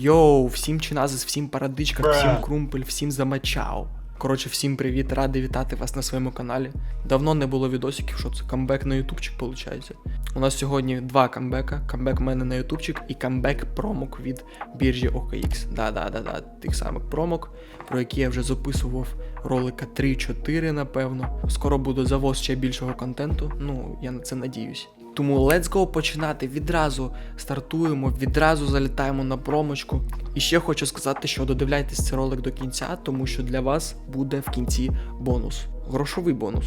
Йоу, всім чиназис, всім парадичка, всім крумпель, всім замачав. Коротше, всім привіт, радий вітати вас на своєму каналі. Давно не було відосиків, що це камбек на ютубчик виходить. У нас сьогодні два камбека. Камбек в мене на ютубчик і камбек промок від біржі OKX. Да-да-да-да, тих самих промок, про які я вже записував ролика 3-4, напевно. Скоро буде завоз ще більшого контенту. Ну, я на це надіюсь. Тому let's go починати відразу стартуємо, відразу залітаємо на промочку. І ще хочу сказати, що додивляйтесь цей ролик до кінця, тому що для вас буде в кінці бонус. Грошовий бонус.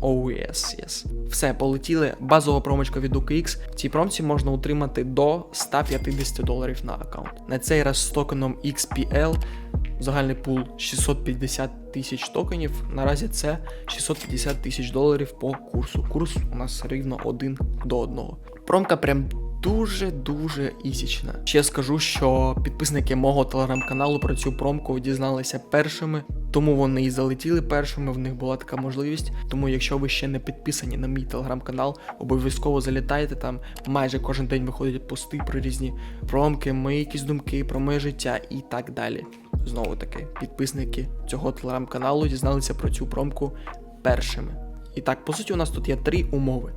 Oh, yes, yes. Все, полетіли. Базова промочка від OKX. В цій промці можна отримати до 150 доларів на аккаунт. На цей раз з токеном XPL. Загальний пул 650 тисяч токенів. Наразі це 650 тисяч доларів по курсу. Курс у нас рівно один до одного. Промка прям дуже-дуже ісічна. Ще скажу, що підписники мого телеграм-каналу про цю промку дізналися першими, тому вони і залетіли першими. В них була така можливість. Тому, якщо ви ще не підписані на мій телеграм-канал, обов'язково залітайте там. Майже кожен день виходять пости про різні промки, мої якісь думки про моє життя і так далі. Знову таки, підписники цього телеграм-каналу дізналися про цю промку першими. І так, по суті, у нас тут є три умови.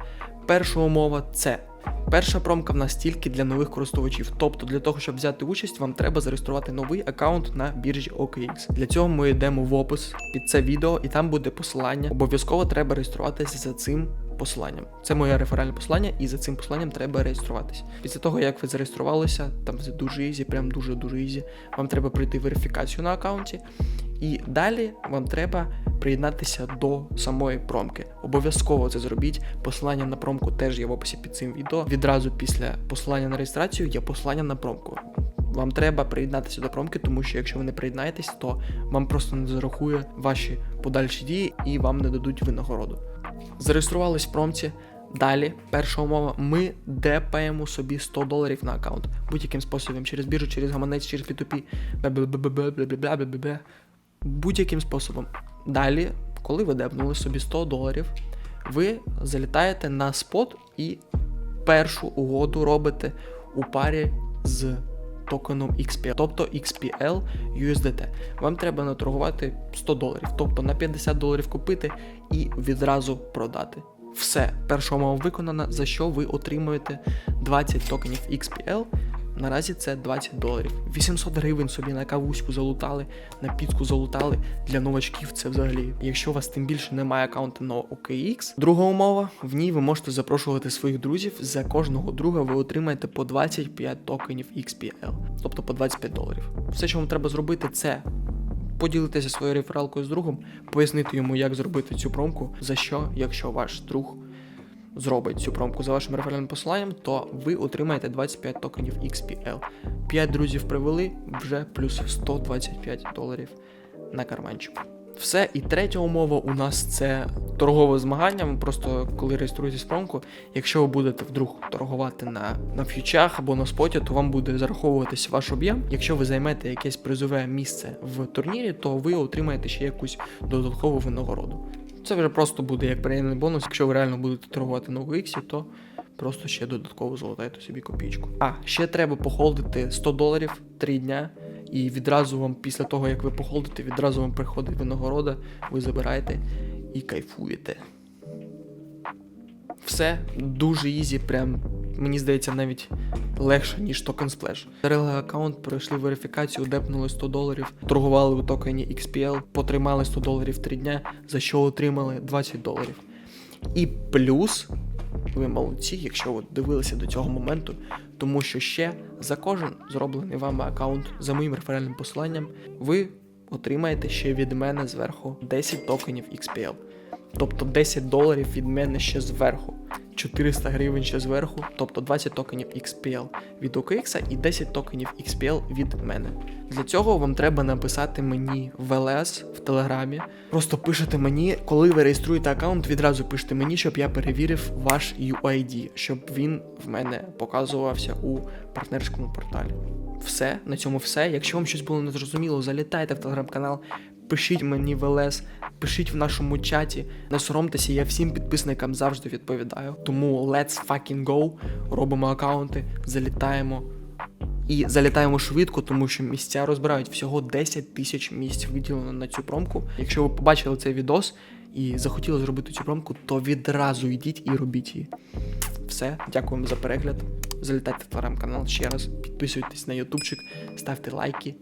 Перша умова це перша промка в нас тільки для нових користувачів. Тобто, для того, щоб взяти участь, вам треба зареєструвати новий аккаунт на біржі OKX. Для цього ми йдемо в опис під це відео, і там буде посилання. Обов'язково треба реєструватися за цим посиланням. Це моє реферальне посилання, і за цим посиланням треба реєструватися. Після того, як ви зареєструвалися, там це дуже ізі, прям дуже-дуже ізі. Вам треба пройти верифікацію на аккаунті. І далі вам треба приєднатися до самої промки. Обов'язково це зробіть. Посилання на промку теж є в описі під цим відео. Відразу після посилання на реєстрацію є посилання на промку. Вам треба приєднатися до промки, тому що якщо ви не приєднаєтесь, то вам просто не зарахує ваші подальші дії і вам не дадуть винагороду. Зареєструвались в промці. Далі, перша умова, ми депаємо собі 100 доларів на аккаунт будь-яким способом, через біржу, через гаманець, через P2P, будь-яким способом. Далі, коли ви депнули собі 100 доларів, ви залітаєте на спот і першу угоду робите у парі з токеном XPL, тобто XPL USDT. Вам треба наторгувати 100 доларів, тобто на 50 доларів купити і відразу продати. Все, перша умова виконана, за що ви отримуєте 20 токенів XPL. Наразі це 20 доларів. 800 гривень собі на кавуську залутали, на підку залутали. Для новачків це взагалі. Якщо у вас тим більше немає аккаунту на OKX. Друга умова, в ній ви можете запрошувати своїх друзів. За кожного друга ви отримаєте по 25 токенів XPL, тобто по 25 доларів. Все, що вам треба зробити, це поділитися своєю рефералкою з другом, пояснити йому, як зробити цю промку, за що, якщо ваш друг зробить цю промку за вашим реферальним посиланням, то ви отримаєте 25 токенів XPL. 5 друзів привели, вже плюс 125 доларів на карманчику. Все, і третя умова у нас це торгове змагання. Ви просто коли реєструєтесь промку, якщо ви будете вдруг торгувати на, на ф'ючах або на споті, то вам буде зараховуватися ваш об'єм. Якщо ви займете якесь призове місце в турнірі, то ви отримаєте ще якусь додаткову винагороду. Це вже просто буде як приємний бонус. Якщо ви реально будете торгувати на іксі, то просто ще додатково золотайте собі копійку. А, ще треба похолдити 100 доларів 3 дня. І відразу вам, після того, як ви похолдите, відразу вам приходить винагорода, ви забираєте і кайфуєте. Все дуже ізі, прям мені здається, навіть легше, ніж Token Splash. Зарили аккаунт, пройшли верифікацію, депнули 100 доларів, торгували у токені XPL, потримали 100 доларів 3 дня, за що отримали 20 доларів. І плюс, ви молодці, якщо ви дивилися до цього моменту, тому що ще за кожен зроблений вами аккаунт за моїм реферальним посиланням, ви отримаєте ще від мене зверху 10 токенів XPL. Тобто 10 доларів від мене ще зверху. 400 гривень ще зверху, тобто 20 токенів XPL від OKX і 10 токенів XPL від мене. Для цього вам треба написати мені в ЛС в Телеграмі. Просто пишете мені, коли ви реєструєте аккаунт, відразу пишете мені, щоб я перевірив ваш UID, щоб він в мене показувався у партнерському порталі. Все, на цьому все. Якщо вам щось було незрозуміло, залітайте в телеграм-канал, пишіть мені в ЛС, пишіть в нашому чаті. Не соромтеся, я всім підписникам завжди відповідаю. Тому let's fucking go, робимо аккаунти, залітаємо І залітаємо швидко, тому що місця розбирають всього 10 тисяч місць виділено на цю промку. Якщо ви побачили цей відос і захотіли зробити цю промку, то відразу йдіть і робіть її. Все, дякуємо за перегляд. Залітайте в телеграм-канал ще раз, підписуйтесь на ютубчик, ставте лайки,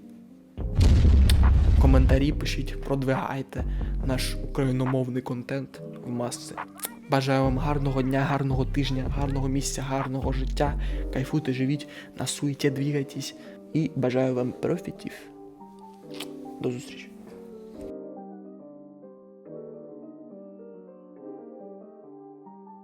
коментарі пишіть, продвигайте наш україномовний контент в маси. Бажаю вам гарного дня, гарного тижня, гарного місця, гарного життя. Кайфуйте, живіть, на суеті двігайтесь. І бажаю вам профітів. До зустрічі.